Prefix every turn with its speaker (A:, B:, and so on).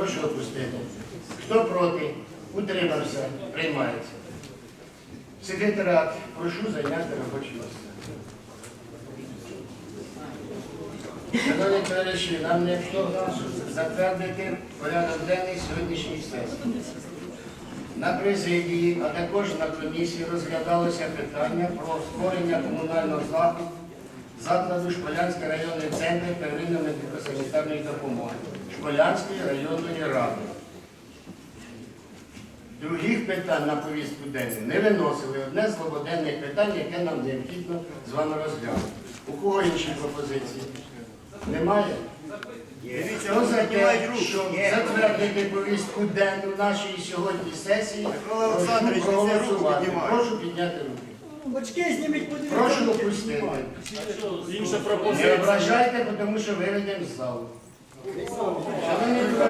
A: Прошу опустити. Хто проти? Утримався. Приймається. Секретаріат, прошу зайняти робоче місце. Шановні товариші, нам необхідно затвердити порядок денний сьогоднішньої сесії. На президії, а також на комісії розглядалося питання про створення комунального закладу, закладу Шполянський районний центр первинної медико-санітарної допомоги Шполянської районної ради. Других питань на повістку денну не виносили. Одне з злободенних питань, яке нам необхідно з вами розглянути. У кого інші пропозиції? Немає?
B: Дивіться,
A: Хто за те,
B: руки.
A: щоб затвердити повістку денну нашої сьогодні сесії,
B: Микола
A: прошу
B: Олександрович, ви руку
A: проголосувати. Прошу підняти руки.
C: Очки зніміть, подивіться.
A: Прошу опустити.
D: Інша
A: Не
D: пропозиція.
A: ображайте, тому що виведемо з залу.